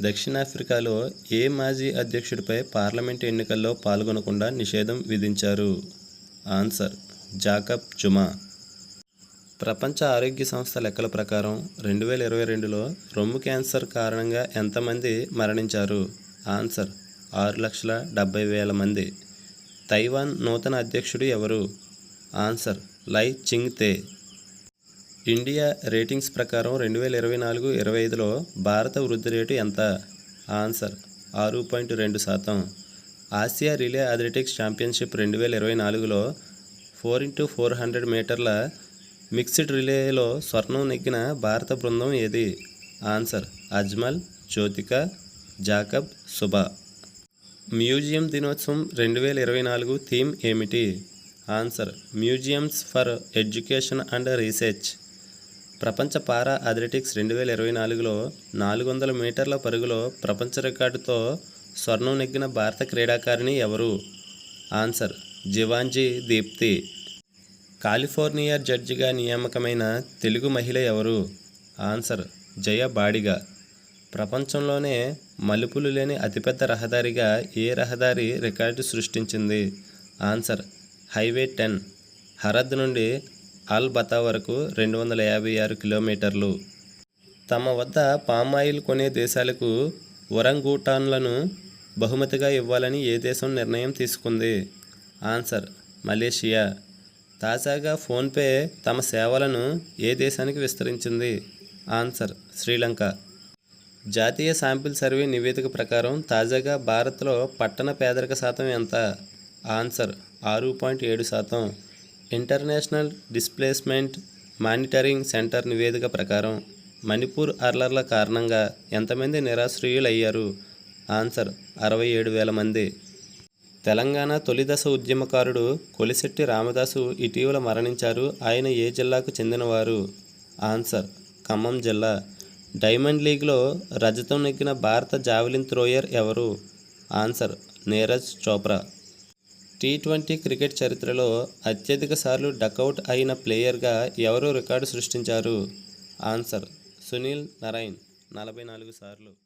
దక్షిణాఫ్రికాలో ఏ మాజీ అధ్యక్షుడిపై పార్లమెంట్ ఎన్నికల్లో పాల్గొనకుండా నిషేధం విధించారు? Answer Jacob Zuma. ప్రపంచ ఆరోగ్య సంస్థ లెక్కల ప్రకారం రెండు వేల ఇరవై రెండులో రొమ్ము క్యాన్సర్ కారణంగా ఎంతమంది మరణించారు? ఆన్సర్ ఆరు లక్షల డెబ్బై వేల మంది. తైవాన్ నూతన అధ్యక్షుడు ఎవరు? ఆన్సర్ లై చింగ్ తే ఇండియా రేటింగ్స్ ప్రకారం రెండు వేల ఇరవై నాలుగు ఇరవై ఐదులో భారత వృద్ధి రేటు ఎంత? ఆన్సర్ ఆరు పాయింట్ రెండు శాతం. ఆసియా రిలే అథ్లెటిక్స్ ఛాంపియన్షిప్ రెండు వేల ఇరవై నాలుగులో ఫోర్ ఇంటూ ఫోర్ హండ్రెడ్ మీటర్ల మిక్స్డ్ రిలేలో స్వర్ణం నెగ్గిన భారత బృందం ఏది? ఆన్సర్ అజ్మల్ జ్యోతిక జాకబ్ సుబా మ్యూజియం దినోత్సవం రెండు వేల ఇరవై నాలుగు థీమ్ ఏమిటి? Answer museums for education and research. ప్రపంచ పారా అథ్లెటిక్స్ రెండు వేల ఇరవై నాలుగులో నాలుగు వందల మీటర్ల పరుగులో ప్రపంచ రికార్డుతో స్వర్ణం నెగ్గిన భారత క్రీడాకారిణి ఎవరు? ఆన్సర్ జివాంజీ దీప్తి. కాలిఫోర్నియా జడ్జిగా నియామకమైన తెలుగు మహిళ ఎవరు? ఆన్సర్ జయ బాడిగా. ప్రపంచంలోనే మలుపులు లేని అతిపెద్ద రహదారిగా ఏ రహదారి రికార్డు సృష్టించింది? Answer highway ten. హరద్ నుండి అల్ బతా వరకు రెండు వందల యాభై ఆరు కిలోమీటర్లు. తమ వద్ద పామాయిల్ కొనే దేశాలకు ఒరంగూటాన్లను బహుమతిగా ఇవ్వాలని ఏ దేశం నిర్ణయం తీసుకుంది? Answer Malaysia. తాజాగా ఫోన్పే తమ సేవలను ఏ దేశానికి విస్తరించింది? ఆన్సర్ శ్రీలంక. జాతీయ శాంపిల్ సర్వే నివేదిక ప్రకారం తాజాగా భారత్లో పట్టణ పేదరిక శాతం ఎంత? ఆన్సర్ ఆరు పాయింట్ ఏడు శాతం. ఇంటర్నేషనల్ డిస్ప్లేస్మెంట్ మానిటరింగ్ సెంటర్ నివేదిక ప్రకారం మణిపూర్ అర్లర్ల కారణంగా ఎంతమంది నిరాశ్రయులయ్యారు? ఆన్సర్ అరవై ఏడు వేల మంది. తెలంగాణ తొలిదశ ఉద్యమకారుడు కొలిశెట్టి రామదాసు ఇటీవల మరణించారు. ఆయన ఏ జిల్లాకు చెందినవారు? ఆన్సర్ ఖమ్మం జిల్లా. డైమండ్ లీగ్లో రజతం నెగ్గిన భారత జావెలిన్ థ్రోయర్ ఎవరు? Answer Neeraj Chopra. T twenty cricket చరిత్రలో అత్యధిక సార్లు డకౌట్ అయిన ప్లేయర్గా ఎవరు రికార్డు సృష్టించారు? ఆన్సర్ సునీల్ నరైన్ నలభై నాలుగు సార్లు.